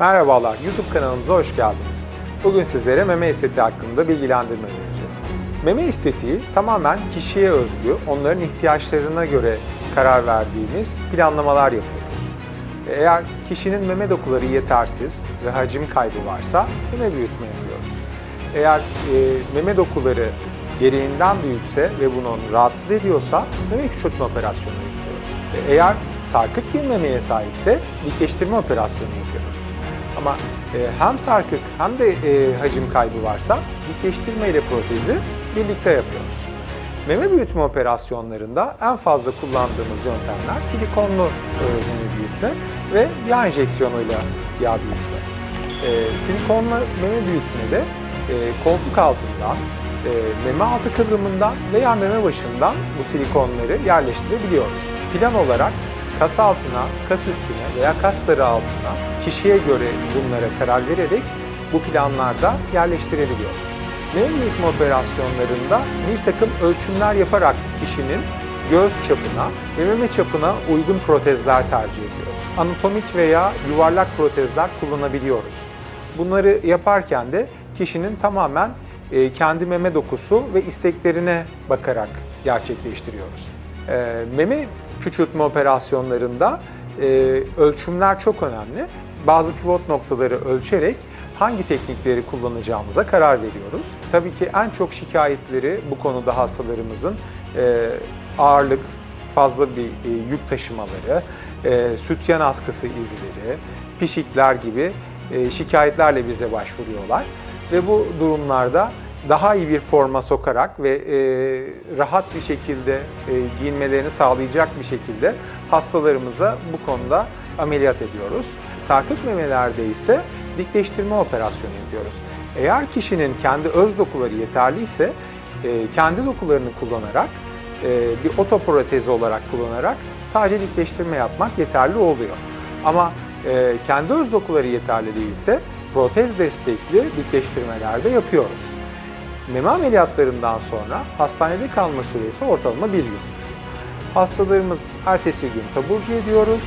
Merhabalar, YouTube kanalımıza hoş geldiniz. Bugün sizlere meme estetiği hakkında bilgilendirme vereceğiz. Meme estetiği tamamen kişiye özgü, onların ihtiyaçlarına göre karar verdiğimiz planlamalar yapıyoruz. Eğer kişinin meme dokuları yetersiz ve hacim kaybı varsa meme büyütme yapıyoruz. Eğer e, meme dokuları gereğinden büyükse ve bunu rahatsız ediyorsa meme küçültme operasyonu yapıyoruz. Eğer sarkık bir memeye sahipse dikleştirme operasyonu yapıyoruz. Ama e, hem sarkık hem de e, hacim kaybı varsa dikleştirme ile protezi birlikte yapıyoruz. Meme büyütme operasyonlarında en fazla kullandığımız yöntemler silikonlu e, meme büyütme ve yağ enjeksiyonuyla yağ büyütme. E, silikonlu meme büyütmede e, koltuk altından, e, meme altı kıvrımından veya meme başından bu silikonları yerleştirebiliyoruz. Plan olarak kas altına, kas üstüne veya kas sarı altına kişiye göre bunlara karar vererek bu planlarda yerleştirebiliyoruz. Meme büyütme operasyonlarında bir takım ölçümler yaparak kişinin göğüs çapına ve meme çapına uygun protezler tercih ediyoruz. Anatomik veya yuvarlak protezler kullanabiliyoruz. Bunları yaparken de kişinin tamamen e, kendi meme dokusu ve isteklerine bakarak gerçekleştiriyoruz. E, Meme küçültme operasyonlarında e, ölçümler çok önemli. Bazı pivot noktaları ölçerek hangi teknikleri kullanacağımıza karar veriyoruz. Tabii ki en çok şikayetleri bu konuda hastalarımızın e, ağırlık, fazla bir e, yük taşımaları, e, sütyen askısı izleri, pişikler gibi e, şikayetlerle bize başvuruyorlar. Ve bu durumlarda daha iyi bir forma sokarak ve e, rahat bir şekilde e, giyinmelerini sağlayacak bir şekilde hastalarımıza bu konuda ameliyat ediyoruz. Sarkık memelerde ise dikleştirme operasyonu yapıyoruz. Eğer kişinin kendi öz dokuları yeterliyse e, kendi dokularını kullanarak e, bir otoprotezi olarak kullanarak sadece dikleştirme yapmak yeterli oluyor. Ama e, kendi öz dokuları yeterli değilse protez destekli dikleştirmeler de yapıyoruz. Meme ameliyatlarından sonra hastanede kalma süresi ortalama bir gündür. Hastalarımız ertesi gün taburcu ediyoruz.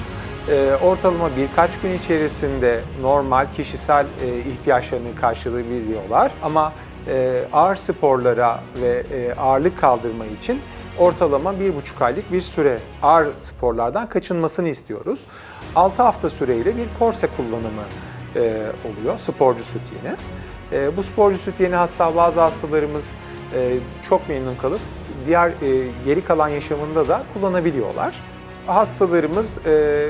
Ee, ortalama birkaç gün içerisinde normal kişisel e, ihtiyaçlarını karşılayabiliyorlar. Ama e, ağır sporlara ve e, ağırlık kaldırma için ortalama bir buçuk aylık bir süre ağır sporlardan kaçınmasını istiyoruz. 6 hafta süreyle bir korse kullanımı e, oluyor, sporcu sütyeni. E, bu sporcu sütyeni hatta bazı hastalarımız e, çok memnun kalıp diğer e, geri kalan yaşamında da kullanabiliyorlar. Hastalarımız e,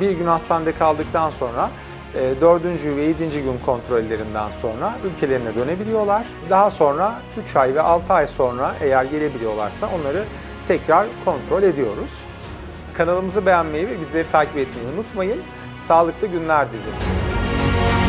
bir gün hastanede kaldıktan sonra e, dördüncü ve yedinci gün kontrollerinden sonra ülkelerine dönebiliyorlar. Daha sonra 3 ay ve 6 ay sonra eğer gelebiliyorlarsa onları tekrar kontrol ediyoruz. Kanalımızı beğenmeyi ve bizleri takip etmeyi unutmayın. Sağlıklı günler dileriz.